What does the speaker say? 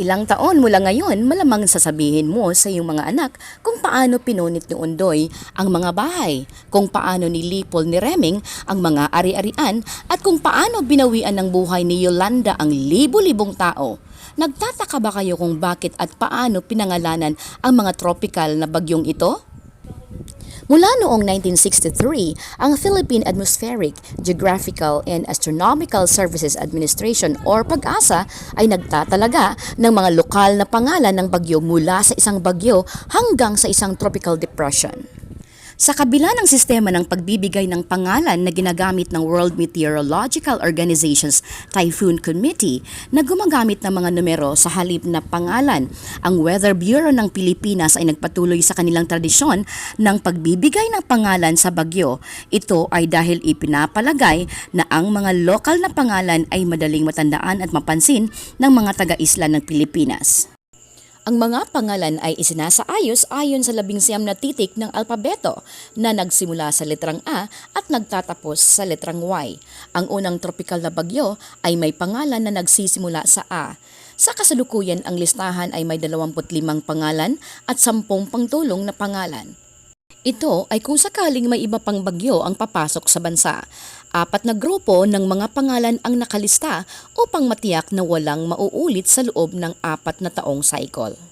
Ilang taon mula ngayon, malamang sasabihin mo sa iyong mga anak kung paano pinunit ni Undoy ang mga bahay, kung paano nilipol ni Reming ang mga ari-arian, at kung paano binawian ng buhay ni Yolanda ang libo-libong tao. Nagtataka ba kayo kung bakit at paano pinangalanan ang mga tropical na bagyong ito? Mula noong 1963, ang Philippine Atmospheric, Geographical and Astronomical Services Administration or PAGASA ay nagtatalaga ng mga lokal na pangalan ng bagyo mula sa isang bagyo hanggang sa isang tropical depression. Sa kabila ng sistema ng pagbibigay ng pangalan na ginagamit ng World Meteorological Organization's Typhoon Committee na gumagamit ng mga numero sa halip na pangalan, ang Weather Bureau ng Pilipinas ay nagpatuloy sa kanilang tradisyon ng pagbibigay ng pangalan sa bagyo. Ito ay dahil ipinapalagay na ang mga lokal na pangalan ay madaling matandaan at mapansin ng mga taga-isla ng Pilipinas. Ang mga pangalan ay isinasaayos ayon sa labing siyam na titik ng alpabeto na nagsimula sa letrang A at nagtatapos sa letrang Y. Ang unang tropical na bagyo ay may pangalan na nagsisimula sa A. Sa kasalukuyan, ang listahan ay may 25 pangalan at 10 pangtulong na pangalan. Ito ay kung sakaling may iba pang bagyo ang papasok sa bansa. Apat na grupo ng mga pangalan ang nakalista upang matiyak na walang mauulit sa loob ng apat na taong cycle.